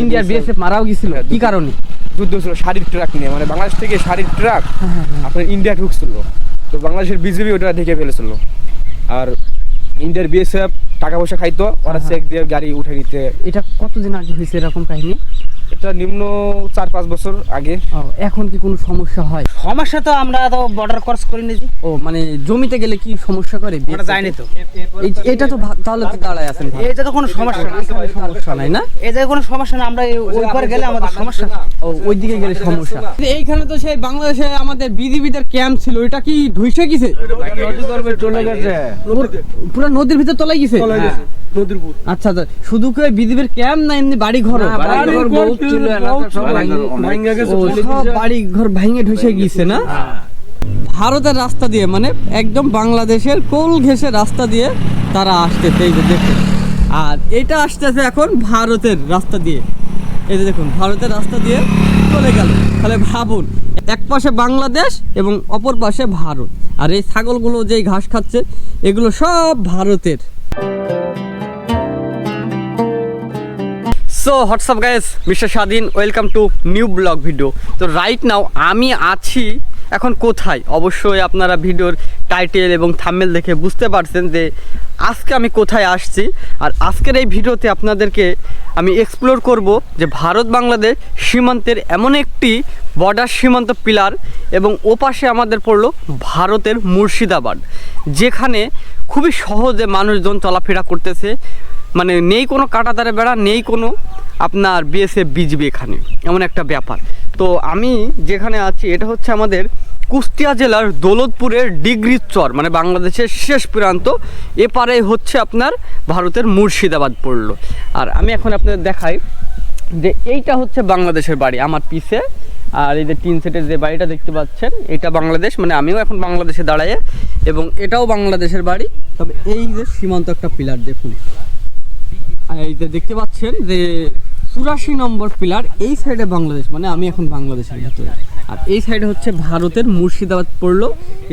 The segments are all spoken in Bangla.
ইন্ডিয়ার বিএসএফ মারাও গেছিল। কি কারণে? যুদ্ধ ছিল শাড়ির ট্রাক নিয়ে। মানে বাংলাদেশ থেকে শাড়ির ট্রাক আপনার ইন্ডিয়া ঢুকছিল। তো বাংলাদেশের বিজেপি ওটা দেখে ফেলেছিল। আর ইন্ডিয়ার বিএসএফ টাকা পয়সা খাইতো ওরা হ্যাঁ। চেক দিয়ে গাড়ি উঠে নিতে। এটা কতদিন আগে হয়েছে এরকম কাহিনী? এটা নিম্ন চার পাঁচ বছর আগে। এখন কি কোনো সমস্যা হয়? সমস্যা তো আমরা তো বর্ডার ক্রস করে নিয়েছি। ও মানে জমিতে গেলে কি সমস্যা করে? আমরা যাইনি তো। এটা তো তাহলে তো দাঁড়ায় আছেন কোনো সমস্যা না। সমস্যা নাই না? এই জায়গায় কোনো সমস্যা না। আমরা ওই পারে গেলে আমাদের সমস্যা। ও ওইদিকে গেলে সমস্যা। এইখানে তো সেই বাংলাদেশে আমাদের বিজিবিদের ক্যাম্প ছিল। এটা কি ধুইছে গেছে চলে গেছে। পুরো নদীর ভিতর তলাই গেছে? আচ্ছা আচ্ছা। শুধু কি বিজিবির ক্যাম্প না এমনি বাড়ি ঘর সব বাড়ি ঘর ভেঙে ঢুসে গিয়েছে না? ভারতের রাস্তা দিয়ে মানে একদম বাংলাদেশের কোল ঘেসে রাস্তা দিয়ে তারা আসতেছে এই যে দেখুন। আর এটা আসতেছে এখন ভারতের রাস্তা দিয়ে। এই যে দেখুন ভারতের রাস্তা দিয়ে চলে গেল। তাহলে ভাবুন এক পাশে বাংলাদেশ এবং অপর পাশে ভারত। আর এই ছাগলগুলো যেই ঘাস খাচ্ছে এগুলো সব ভারতের। So WhatsApp guys mister Swadhin welcome to new blog video তো রাইট নাও আমি আছি এখন কোথায়? অবশ্যই আপনারা ভিডিওর টাইটেল এবং থাম্বেল দেখে বুঝতে পারছেন যে আজকে আমি কোথায় আসছি। আর আজকের এই ভিডিওতে আপনাদেরকে আমি এক্সপ্লোর করব যে ভারত বাংলাদেশ সীমান্তের এমন একটি বর্ডার সীমান্ত পিলার এবং ওপাশে আমাদের পড়ল ভারতের মুর্শিদাবাদ, যেখানে খুবই সহজে মানুষজন চলাফেরা করতেছে। মানে নেই কোনো কাটাতারে বেড়া, নেই কোনো আপনার বিএসএফ বিজিবি এখানে, এমন একটা ব্যাপার। তো আমি যেখানে আছি, এটা হচ্ছে আমাদের কুষ্টিয়া জেলার দৌলতপুরের ডিগ্রি চর মানে বাংলাদেশের শেষ প্রান্ত। এপারে হচ্ছে আপনার ভারতের মুর্শিদাবাদ পড়ল। আর আমি এখন আপনাদের দেখাই যে এইটা হচ্ছে বাংলাদেশের বাড়ি, আমার পিছে। আর এই যে তিন সেটের যে বাড়িটা দেখতে পাচ্ছেন, এটা বাংলাদেশ মানে আমিও এখন বাংলাদেশে দাঁড়ায় এবং এটাও বাংলাদেশের বাড়ি। তবে এই যে সীমান্ত একটা পিলার, দেখুন। এই যে দেখতে পাচ্ছেন যে চুরাশি নম্বর পিলার এই সাইডে বাংলাদেশ মানে আমি এখন বাংলাদেশের ভিতরে। আর এই সাইডে হচ্ছে ভারতের মুর্শিদাবাদ পড়ল।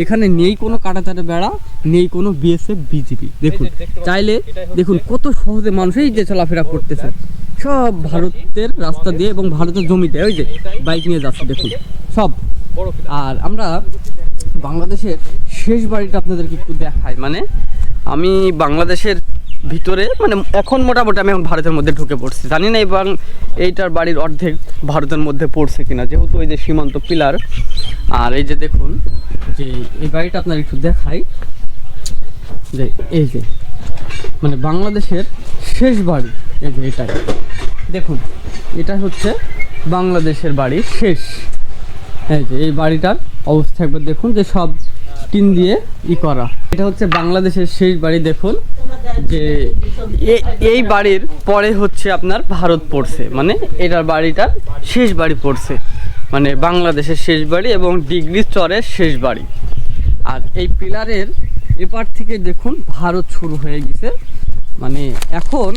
এখানে নেই কোনো কাটাতারে বেড়া নেই কোনো বিএসএফ বিজেপি। দেখুন চাইলে দেখুন কত সহজে মানুষ এই যে চলাফেরা করতেছে। সব ভারতের রাস্তা দিয়ে এবং ভারতের জমিতে ওই যে বাইক নিয়ে যাচ্ছে দেখুন সব। আর আমরা বাংলাদেশের শেষ বাড়িটা আপনাদেরকে একটু দেখাই মানে আমি বাংলাদেশের ভিতরে মানে এখন মোটামুটি আমি এখন ভারতের মধ্যে ঢুকে পড়ছি। জানি না এবং এইটার বাড়ির অর্ধেক ভারতের মধ্যে পড়ছে কিনা, যেহেতু এই যে সীমান্ত পিলার। আর এই যে দেখুন, যে এই বাড়িটা আপনার একটু দেখাই। যে এই যে মানে বাংলাদেশের শেষ বাড়ি, এই যে এটাই। দেখুন, এটা হচ্ছে বাংলাদেশের বাড়ি শেষ। এই যে এই বাড়িটার অবস্থা একবার দেখুন, যে সব টিন দিয়ে ই করা। এটা হচ্ছে বাংলাদেশের শেষ বাড়ি, দেখুন। যে এই বাড়ির পরে হচ্ছে আপনার ভারত পড়ছে। মানে এটার বাড়িটার শেষ বাড়ি পড়ছে। মানে বাংলাদেশের শেষ বাড়ি এবং ডিগ্রি চরের শেষ বাড়ি। আর এই পিলারের এপার থেকে দেখুন ভারত শুরু হয়ে গেছে। মানে এখন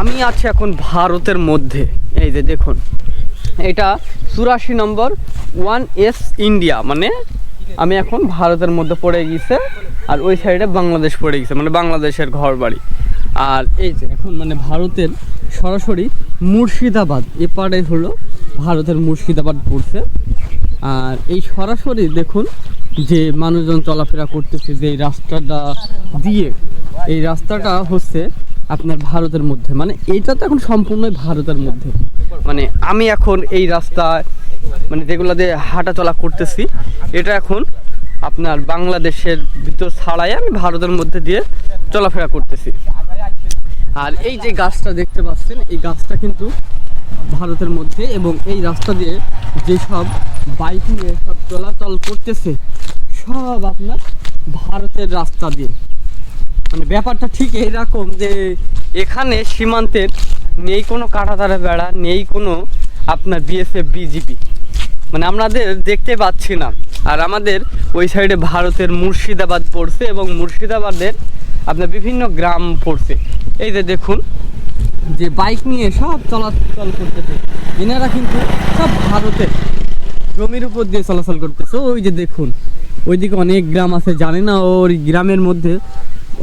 আমি আছি এখন ভারতের মধ্যে। এই যে দেখুন, এটা চুরাশি নম্বর ওয়ান এস ইন্ডিয়া। মানে আমি এখন ভারতের মধ্যে পড়ে গেছে। আর ওই সাইডে বাংলাদেশ পড়ে গেছে মানে বাংলাদেশের ঘর বাড়ি আর এই যে এখন মানে ভারতের সরাসরি মুর্শিদাবাদ এপারে হলো ভারতের মুর্শিদাবাদ পড়ছে। আর এই সরাসরি দেখুন যে মানুষজন চলাফেরা করতেছে, যে রাস্তাটা দিয়ে, এই রাস্তাটা হচ্ছে আপনার ভারতের মধ্যে। মানে এইটা তো এখন সম্পূর্ণই ভারতের মধ্যে। মানে আমি এখন এই রাস্তায় মানে যেগুলো দিয়ে হাঁটা চলা করতেছি, এটা এখন আপনার বাংলাদেশের ভিতর ছাড়াই আমি ভারতের মধ্যে দিয়ে চলাফেরা করতেছি। আর এই যে গাছটা দেখতে পাচ্ছেন, এই গাছটা কিন্তু ভারতের মধ্যে এবং এই রাস্তা দিয়ে যেসব বাইক নিয়ে সব চলাচল করতেছে, সব আপনার ভারতের রাস্তা দিয়ে। মানে ব্যাপারটা ঠিক এইরকম যে এখানে সীমান্তের নেই কোনো কাটাতারে বেড়া, নেই কোনো আপনার বিএসএফ বিজিপি মানে আমাদের দেখতে পাচ্ছি না। আর আমাদের ওই সাইডে ভারতের মুর্শিদাবাদ পড়ছে এবং মুর্শিদাবাদের আপনার বিভিন্ন গ্রাম পড়ছে। এই যে দেখুন, যে বাইক নিয়ে সব চলাচল করতেছে। এনারা কিন্তু সব ভারতের জমির উপর দিয়ে চলাচল করতেছে। ওই যে দেখুন, ওইদিকে অনেক গ্রাম আছে। জানি না ওই গ্রামের মধ্যে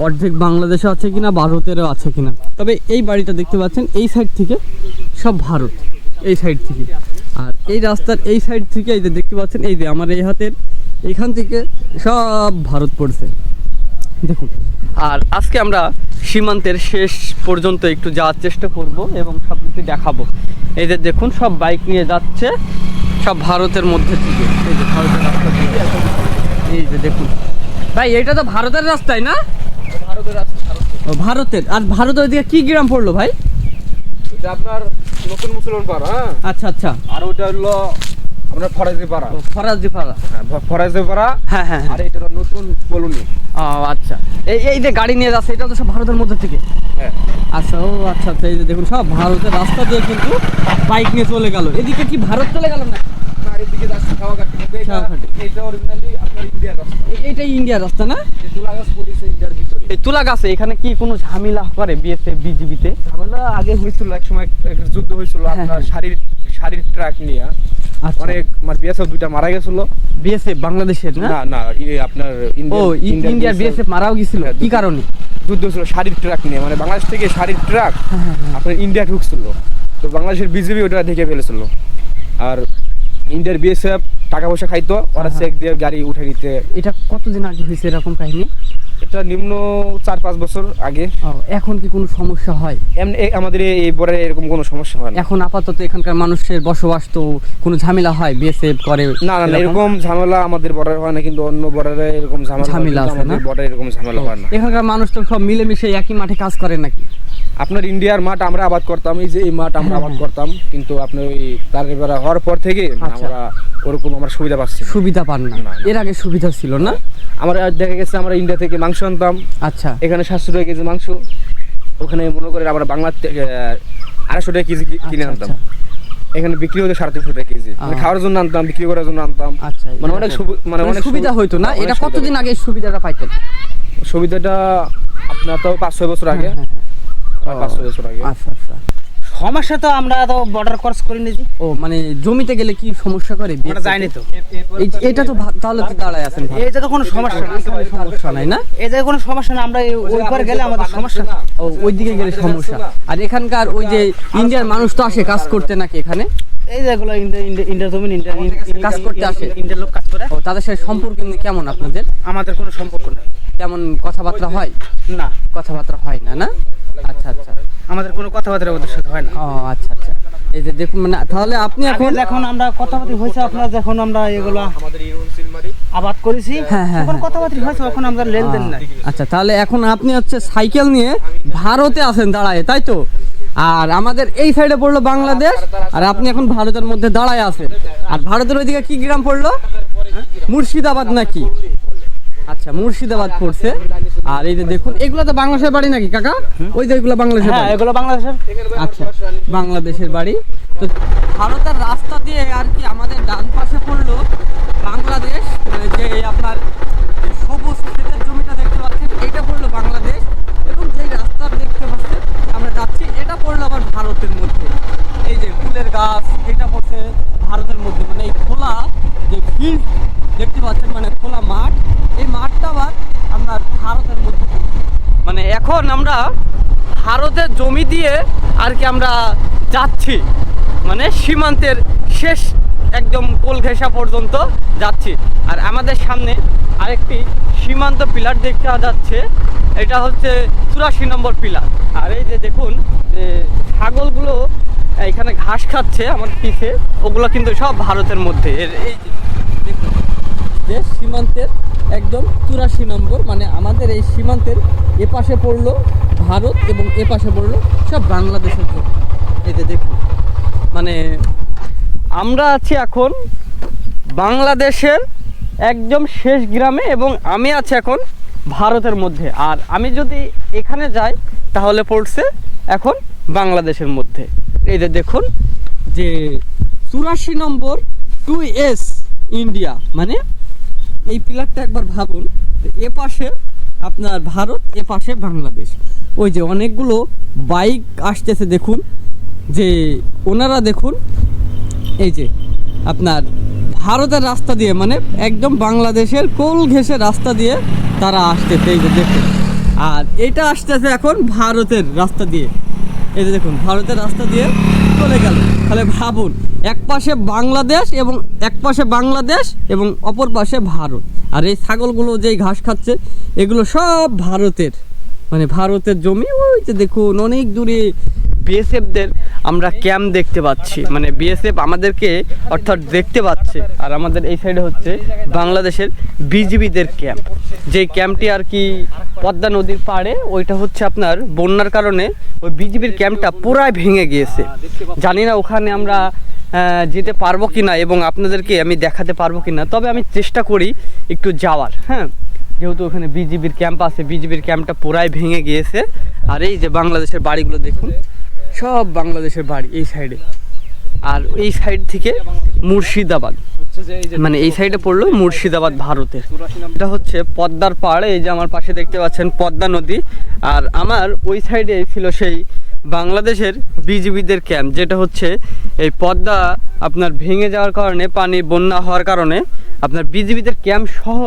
অর্ধেক বাংলাদেশে আছে কিনা, ভারতেরও আছে কিনা। তবে এই বাড়িটা দেখতে পাচ্ছেন, এই সাইড থেকে সব ভারত। এই সাইড থেকে। আর এই রাস্তার এই সাইড থেকে এই যে দেখতে পাচ্ছেন এই যে আমার এই হাতের এইখান থেকে সব ভারত পড়ছে। দেখুন। আর আজকে আমরা সীমান্তের শেষ পর্যন্ত একটু যাওয়ার চেষ্টা করব এবং সব কিছু দেখাবো। এই যে দেখুন সব বাইক নিয়ে যাচ্ছে সব ভারতের মধ্যে থেকে। এই যে ভারতের রাস্তা থেকে এই যে দেখুন। ভাই এটা তো ভারতের রাস্তায় না? ভারতের রাস্তা ভারতের। আর ভারতের ওদিকে কি গ্রাম পড়ল ভাই? আপনার নতুন মুসলমান পাড়া হ্যাঁ? আচ্ছা আচ্ছা। আর ওটা হলো আপনার ফরাজি পাড়া। ফরাজি পাড়া। হ্যাঁ ফরাজি পাড়া হ্যাঁ হ্যাঁ আর এটা নতুন কলোনি। ও আচ্ছা। এই এই যে গাড়ি নিয়ে যাচ্ছে এটা তো সব ভারতের মধ্যে থেকে? হ্যাঁ। আচ্ছা ও আচ্ছা আচ্ছা এই যে দেখুন সব ভারতের রাস্তা দিয়ে কিন্তু বাইক নিয়ে চলে গেল। এদিকে কি ভারত চলে গেল না না এদিকে যাচ্ছে খাওয়াঘাটি কিন্তু এটা খাওয়াঘাটি। এটা ইন্ডিয়ার রাস্তা না? এই তুলা গাছে এখানে কি কোনো ঝামেলা করে বিএসএফ বিজিবিতে ঝামেলা আগে হয়েছিল এক সময় একটা যুদ্ধ হয়েছিল হ্যাঁ, আপনার হ্যাঁ। শাড়ির শাড়ির ট্রাক নিয়ে। আচ্ছা। অনেক আমার বিএসএফ দুইটা মারা গেছিল। বিএসএফ বাংলাদেশের না? না না আপনার ও ইন্ডিয়ার বিএসএফ মারাও গেছিল? হ্যাঁ, কি কারণে? যুদ্ধ হয়েছিল শাড়ির ট্রাক নিয়ে। মানে বাংলাদেশ থেকে শাড়ির ট্রাক আপনার ইন্ডিয়া ঢুকছিল। তো বাংলাদেশের বিজেপি ওটা দেখে ফেলেছিল। আর ইন্ডিয়ার বিএসএফ টাকা পয়সা খাইতো ওরা। চেক দিয়ে গাড়ি উঠে নিতে। এটা কতদিন আগে হয়েছে এরকম কাহিনী? এটা নিম্ন চার পাঁচ বছর আগে। এখন কি কোনো সমস্যা হয়? এমনি আমাদের এই- বর্ডারে এরকম কোনো সমস্যা হয় এখন আপাতত এখানকার মানুষের বসবাস তো কোনো ঝামেলা হয় বিএসএফ করে না না এরকম? ঝামেলা আমাদের বর্ডারে হয় না কিন্তু অন্য বর্ডারে এরকম ঝামেলা ঝামেলা আছে না? বর্ডারে এরকম ঝামেলা হয় না। এখানকার মানুষ তো সব মিলেমিশে একই মাঠে কাজ করে নাকি? আপনার ইন্ডিয়ার মাঠ আমরা আবাদ করতাম এই যে এই মাঠ আমরা হ্যাঁ, আবাদ হ্যাঁ। করতাম কিন্তু আপনি ওই তার এবার হওয়ার পর থেকে আচ্ছা। আমরা ওরকম আমরা সুবিধা পাচ্ছি না। সুবিধা পান না। এর আগে সুবিধা ছিল না আমরা দেখা গেছে আমরা ইন্ডিয়া থেকে মাংস আনতাম আচ্ছা এখানে সাতশো টাকা কেজি মাংস ওখানে মনে করে আমরা বাংলা থেকে আড়াইশো টাকা কেজি কি- কিনে আচ্ছা, আনতাম আচ্ছা। এখানে বিক্রি হতো সাড়ে তিনশো টাকা কেজি মানে আহ। খাওয়ার জন্য আনতাম বিক্রি করার জন্য আনতাম আচ্ছা মানে অনেক। সুবি- মানে মানে অনেক সুবিধা সুবি- হইতো না অনেক এটা সুবিধা কতদিন আগে এই সুবিধাটা পাইতেন সুবিধাটা আপনার তো পাঁচ ছয় বছর আগে হ্যাঁ, হ্যাঁ, পাঁচ বছর আগে আচ্ছা আচ্ছা। সমস্যা তো আমরা তো বর্ডার ক্রস করে নিয়েছি। ও মানে জমিতে গেলে কি সমস্যা করে? এটা যায়নি তো। এটা তো তাহলে তো দাঁড়ায় আছেন। এই জায়গায় কোনো সমস্যা না সমস্যা নাই না? এই জায়গায় কোনো সমস্যা না আমরা ওই পারে গেলে আমাদের সমস্যা। ও ওইদিকে গেলে সমস্যা। আর এখানকার ওই যে ইন্ডিয়ার মানুষ তো আসে কাজ করতে নাকি এখানে? এই জমিন কাজ করতে আসে? কাজ করে। ও তাদের সাথে সম্পর্ক কেমন আপনাদের? আমাদের কোনো সম্পর্ক নেই। তেমন কথাবার্তা হয়? না। কথাবার্তা হয় না না? আচ্ছা আচ্ছা। আমাদের কোনো কথাবার্তা ওদের সাথে হয় না। ও আচ্ছা আচ্ছা। এই যে দেখুন মানে তাহলে আপনি এখন এখন আমরা কথাবার্তা হয়েছে আপনার যখন আমরা এগুলো আমাদের ইউরোন সিলমারি আবাদ করেছি হ্যাঁ, হ্যাঁ, তখন হ্যাঁ। কথাবার্তা হয়েছে এখন আমরা লেনদেন নাই। আচ্ছা তাহলে এখন আপনি হচ্ছে সাইকেল নিয়ে ভারতে আছেন দাঁড়ায় তাই তো? আর আমাদের এই সাইডে পড়ল বাংলাদেশ আর আপনি এখন ভারতের মধ্যে দাঁড়ায় আছেন। আর ভারতের ওইদিকে কি গ্রাম পড়ল? মুর্শিদাবাদ নাকি? আচ্ছা মুর্শিদাবাদ পড়ছে। আর এই যে দেখুন এগুলো তো বাংলাদেশের বাড়ি নাকি কাকা? ওই যে এগুলো বাংলাদেশের হ্যাঁ এগুলো বাংলাদেশের। আচ্ছা বাংলাদেশের বাড়ি। তো ভারতের রাস্তা দিয়ে আর কি আমাদের ডান পাশে পড়ল বাংলাদেশ মানে যে আপনার সবুজ ক্ষেতের জমিটা দেখতে পাচ্ছেন এটা পড়ল বাংলাদেশ এবং যে রাস্তা দেখতে পাচ্ছেন আমরা যাচ্ছি এটা পড়ল আবার ভারতের মধ্যে। এই যে ফুলের গাছ, এটা পড়ছে ভারতের মধ্যে। মানে এই খোলা যে ফিল্ড দেখতে পাচ্ছেন মানে খোলা মাঠ, এই মাঠটা আবার আপনার ভারতের মধ্যে মানে এখন আমরা ভারতের জমি দিয়ে আর কি আমরা যাচ্ছি। মানে সীমান্তের শেষ একদম কোল ঘেঁষা পর্যন্ত যাচ্ছি। আর আমাদের সামনে আরেকটি সীমান্ত পিলার দেখতে যাচ্ছে। এটা হচ্ছে চুরাশি নম্বর পিলার। আর এই যে দেখুন ছাগলগুলো এখানে ঘাস খাচ্ছে আমার পিছে ওগুলো কিন্তু সব ভারতের মধ্যে। এর, এই যে সীমান্তের একদম চুরাশি নম্বর মানে আমাদের এই সীমান্তের এপাশে পড়ল ভারত এবং এপাশে পড়ল সব বাংলাদেশের জন্য। এই যে দেখুন মানে আমরা আছি এখন বাংলাদেশের একদম শেষ গ্রামে এবং আমি আছি এখন ভারতের মধ্যে। আর আমি যদি এখানে যাই, তাহলে পড়ছে এখন বাংলাদেশের মধ্যে। এই যে দেখুন যে চুরাশি নম্বর টু এস ইন্ডিয়া মানে এই পিলারটা একবার ভাবুন এ পাশে আপনার ভারত, এ পাশে বাংলাদেশ। ওই যে অনেকগুলো বাইক আসতেছে দেখুন, যে ওনারা দেখুন, এই যে আপনার ভারতের রাস্তা দিয়ে মানে একদম বাংলাদেশের কোল ঘেঁষে রাস্তা দিয়ে তারা আসতেছে, এই যে দেখুন। আর এটা আসতেছে এখন ভারতের রাস্তা দিয়ে। এই যে দেখুন, ভারতের রাস্তা দিয়ে চলে গেল। তাহলে ভাবুন, এক পাশে বাংলাদেশ এবং এক পাশে বাংলাদেশ এবং অপর পাশে ভারত। আর এই ছাগলগুলো যেই ঘাস খাচ্ছে, এগুলো সব ভারতের। মানে ভারতের জমি, ওই যে দেখুন, অনেক দূরে বিএসএফদের আমরা ক্যাম্প দেখতে পাচ্ছি। মানে বিএসএফ আমাদেরকে অর্থাৎ দেখতে পাচ্ছে। আর আমাদের এই সাইডে হচ্ছে বাংলাদেশের বিজিবিদের ক্যাম্প। যেই ক্যাম্পটি আর কি পদ্মা নদীর পাড়ে, ওইটা হচ্ছে আপনার বন্যার কারণে ওই বিজিবির ক্যাম্পটা পুরাই ভেঙে গিয়েছে। জানি না ওখানে আমরা যেতে পারব কি না এবং আপনাদেরকে আমি দেখাতে পারব কি না তবে আমি চেষ্টা করি একটু যাওয়ার হ্যাঁ? যেহেতু ওখানে বিজিবির ক্যাম্প আছে, বিজিবির ক্যাম্পটা পুরাই ভেঙে গিয়েছে। আর এই যে বাংলাদেশের বাড়িগুলো দেখুন, সব বাংলাদেশের বাড়ি এই সাইডে আর এই সাইড থেকে মুর্শিদাবাদ মানে এই সাইডে পড়ল মুর্শিদাবাদ, ভারতের। এটা হচ্ছে পদ্মার পাড়, এই যে আমার পাশে দেখতে পাচ্ছেন পদ্মা নদী। আর আমার ওই সাইডে ছিল সেই বাংলাদেশের বিজিবিদের ক্যাম্প, যেটা হচ্ছে এই পদ্মা আপনার ভেঙে যাওয়ার কারণে, পানি বন্যা হওয়ার কারণে আপনার বিজিবিদের ক্যাম্প সহ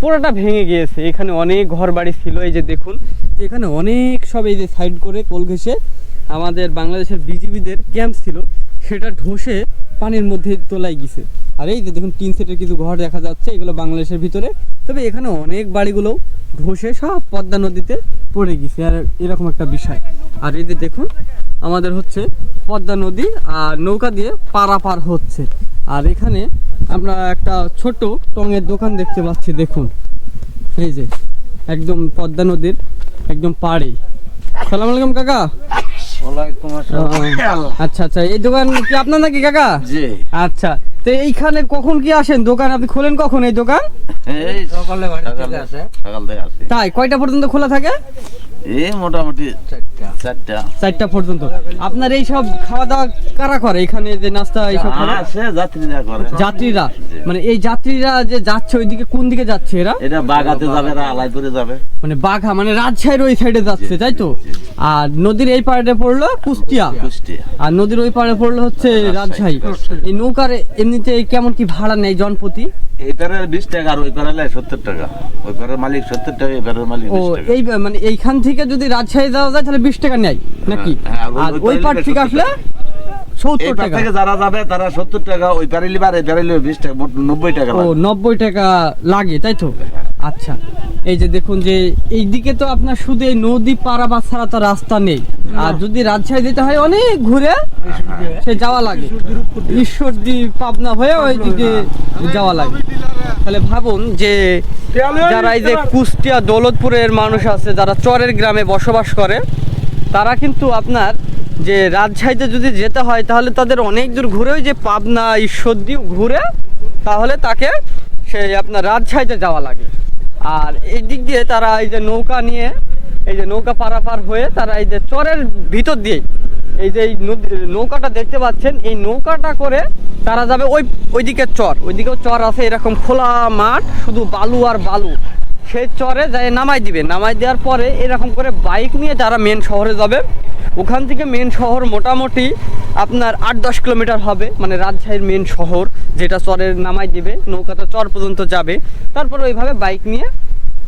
পুরোটা ভেঙে গিয়েছে। এখানে অনেক ঘর বাড়ি ছিল, এই যে দেখুন। এখানে অনেক সব এই যে সাইড করে কোল ঘেসে আমাদের বাংলাদেশের বিজিবিদের ক্যাম্প ছিল, সেটা ঢসে পানির মধ্যে তোলাই গেছে। আর এই যে দেখুন তিন সেটের কিছু ঘর দেখা যাচ্ছে, এগুলো বাংলাদেশের ভিতরে। তবে এখানে অনেক বাড়িগুলো ধসে সব পদ্মা নদীতে পড়ে গেছে, আর এরকম একটা বিষয়। আর এই যে দেখুন, আমাদের হচ্ছে পদ্মা নদী আর নৌকা দিয়ে পারাপার হচ্ছে। আর এখানে আমরা একটা ছোট টঙের দোকান দেখতে পাচ্ছি দেখুন। এই যে একদম পদ্মা নদীর একদম পাড়ে সালাম আলাইকুম কাকা। আচ্ছা আচ্ছা এই দোকান কি আপনার নাকি কাকা? জি। আচ্ছা তো এইখানে কখন কি আসেন? দোকান আপনি খোলেন কখন? এই দোকান? এই সকালে সকাল থেকে আসি। তাই? কয়টা পর্যন্ত খোলা থাকে? এই মোটামুটি চারটা। পর্যন্ত। আপনার এই সব খাওয়া দাওয়া কারা করে? এখানে যে নাস্তা এইসব করে আসে যাত্রীরা করে। যাত্রীরা? মানে এই যাত্রীরা যে যাচ্ছে ওইদিকে কোন দিকে যাচ্ছে এরা? এটা বাগাতে যাবে না আলাইপুরে যাবে। মানে বাঘা মানে রাজশাহীর ওই সাইডে যাচ্ছে তাই তো? আর নদীর এই পাড়ে পড়ল কুষ্টিয়া। কুষ্টিয়া। আর নদীর ওই পাড়ে পড়ল হচ্ছে রাজশাহী। এই নৌকার এমনিতে কেমন কি ভাড়া নেয় জনপ্রতি? এই পারে বিশ টাকা আর ওই সত্তর টাকা। ওই মালিক সত্তর টাকা এই মালিক ও এই মানে এইখান থেকে যদি রাজশাহী যাওয়া যায় তাহলে বিশ টাকা নেয় নাকি? হ্যাঁ, আর ওই- আর ওই পার থেকে আসলে সত্তর টাকা। থেকে যারা যাবে তারা সত্তর টাকা ওই এই পারে বিশ টাকা মোট নব্বই টাকা ও নব্বই টাকা লাগে তাই তো? আচ্ছা এই যে দেখুন যে এইদিকে তো আপনার শুধু এই নদী পারাবার ছাড়া তো রাস্তা নেই। আর যদি রাজশাহী যেতে হয় অনেক ঘুরে সে যাওয়া লাগে। ঈশ্বরদী পাবনা হয়ে ওইদিকে যাওয়া লাগে। তাহলে ভাবুন যে যারা এই যে কুষ্টিয়া দৌলতপুরের মানুষ আছে যারা চরের গ্রামে বসবাস করে তারা কিন্তু আপনার যে রাজশাহীতে যদি যেতে হয় তাহলে তাদের অনেক দূর ঘুরে ওই যে পাবনা ঈশ্বরদী ঘুরে তাহলে তাকে সেই আপনার রাজশাহীতে যাওয়া লাগে। আর এই দিক দিয়ে তারা এই যে নৌকা নিয়ে, এই যে নৌকা পারাপার হয়ে তারা এই যে চরের ভিতর দিয়ে, এই যে নৌকাটা দেখতে পাচ্ছেন, এই নৌকাটা করে তারা যাবে ওই ওইদিকে চর। ওইদিকেও চর আছে, এরকম খোলা মাঠ, শুধু বালু আর বালু। সেই চরে যাই নামাই দিবে। নামাই দেওয়ার পরে এরকম করে বাইক নিয়ে তারা মেন শহরে যাবে, ওখান থেকে মেন শহর মোটামুটি আপনার আট দশ কিলোমিটার হবে মানে রাজশাহীর মেন শহর, যেটা চরের নামাই দিবে, নৌকাতে চর পর্যন্ত যাবে। তারপর ওইভাবে বাইক নিয়ে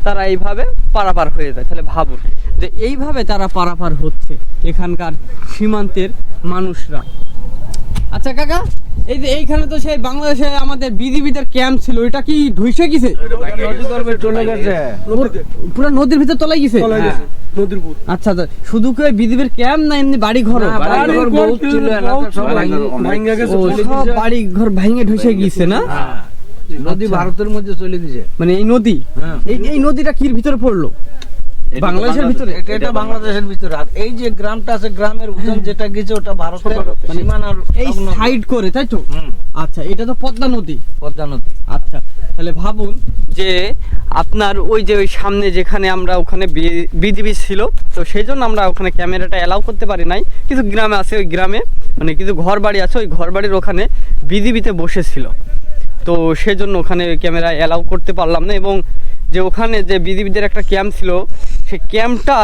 তারা এইভাবে পারাপার হয়ে যায়। তাহলে ভাবুন যে এইভাবে তারা পারাপার হচ্ছে এখানকার সীমান্তের মানুষরা। আচ্ছা কাকা এই যে এইখানে তো সেই বাংলাদেশে আমাদের বিজিবিদের ক্যাম্প ছিল এটা কি ধুইসে গেছে। চলে গেছে। পুরো নদীর ভিতর তলাই গেছে? আচ্ছা আচ্ছা, শুধু কি বিজিবির ক্যাম্প না এমনি বাড়ি ঘর গেছে, গেছে। বাড়ি ঘর ভেঙে ঢুসে গিয়েছে না? নদী আচ্ছা। ভারতের মধ্যে চলে দিছে। মানে এই নদী? এই এই নদীটা কির ভিতরে পড়ল? বাংলাদেশের ভিতরে? এটা এটা বাংলাদেশের ভিতরে। আর এই যে গ্রামটা আছে গ্রামের উজান যেটা গেছে ওটা ভারতের সীমানার এই সাইড করে তাই তো? আচ্ছা এটা তো পদ্মা নদী। পদ্মা নদী। আচ্ছা তাহলে ভাবুন যে আপনার ওই যে ওই সামনে যেখানে আমরা ওখানে বিজিবি ছিল তো সেই জন্য আমরা ওখানে ক্যামেরাটা অ্যালাউ করতে পারি নাই। কিছু গ্রামে আছে ওই গ্রামে মানে কিছু ঘর বাড়ি আছে ওই ঘর বাড়ির ওখানে বিজিবিতে বসেছিল। তো সেই জন্য ওখানে ক্যামেরা অ্যালাউ করতে পারলাম না এবং যে ওখানে যে বিজিবিদের একটা ক্যাম্প ছিল সেই ক্যাম্পটা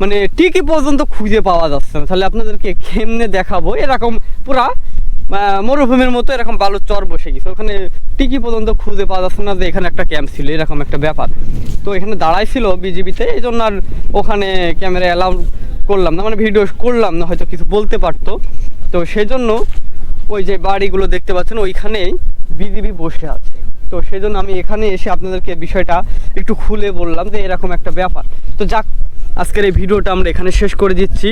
মানে টিকি পর্যন্ত খুঁজে পাওয়া যাচ্ছে না। তাহলে আপনাদেরকে কেমনে দেখাবো? এরকম পুরা মরুভূমির মতো এরকম বালুর চর বসে গেছে। ওখানে টিকি পর্যন্ত খুঁজে পাওয়া যাচ্ছে না যে এখানে একটা ক্যাম্প ছিল, এরকম একটা ব্যাপার। তো এখানে দাঁড়াইছিল বিজিবিতে এই জন্য আর ওখানে ক্যামেরা অ্যালাউ করলাম না। মানে ভিডিও করলাম না, হয়তো কিছু বলতে পারতো। তো সেজন্য ওই যে বাড়িগুলো দেখতে পাচ্ছেন, ওইখানেই বিজিবি বসে আছে। তো সেই জন্য আমি এখানে এসে আপনাদেরকে বিষয়টা একটু খুলে বললাম যে এরকম একটা ব্যাপার। তো যাক, আজকের এই ভিডিওটা আমরা এখানে শেষ করে দিচ্ছি।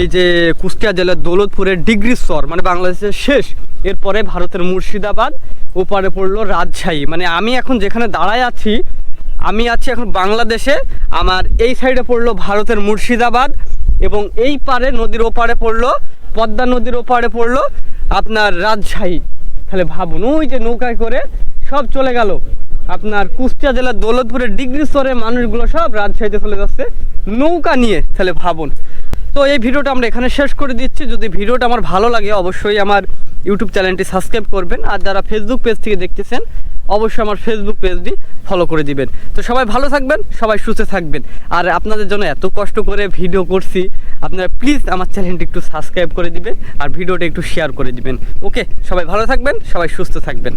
এই যে কুষ্টিয়া জেলার দৌলতপুরের ডিগ্রি স্তর মানে বাংলাদেশের শেষ, এরপরে ভারতের মুর্শিদাবাদ, ওপারে পড়ল রাজশাহী। মানে আমি এখন যেখানে দাঁড়ায় আছি, আমি আছি এখন বাংলাদেশে, আমার এই সাইডে পড়ল ভারতের মুর্শিদাবাদ, এবং এই পারে নদীর ওপারে পড়ল, পদ্মা নদীর ওপারে পড়ল আপনার রাজশাহী। তাহলে ভাবুন, ওই যে নৌকায় করে সব চলে গেল। আপনার কুষ্টিয়া জেলার দৌলতপুরের ডিগ্রি স্তরের মানুষগুলো সব রাজশাহীতে চলে যাচ্ছে, নৌকা নিয়ে তাহলে ভাবুন। তো এই ভিডিওটা আমরা এখানে শেষ করে দিচ্ছি। যদি ভিডিওটা আমার ভালো লাগে, অবশ্যই আমার ইউটিউব চ্যানেলটি সাবস্ক্রাইব করবেন। আর যারা ফেসবুক পেজ থেকে দেখতেছেন, অবশ্যই আমার ফেসবুক পেজটি ফলো করে দিবেন। তো সবাই ভালো থাকবেন, সবাই সুস্থ থাকবেন। আর আপনাদের জন্য এত কষ্ট করে ভিডিও করছি, আপনারা প্লিজ আমার চ্যানেলটি একটু সাবস্ক্রাইব করে দিবেন আর ভিডিওটা একটু শেয়ার করে দিবেন। ওকে সবাই ভালো থাকবেন, সবাই সুস্থ থাকবেন।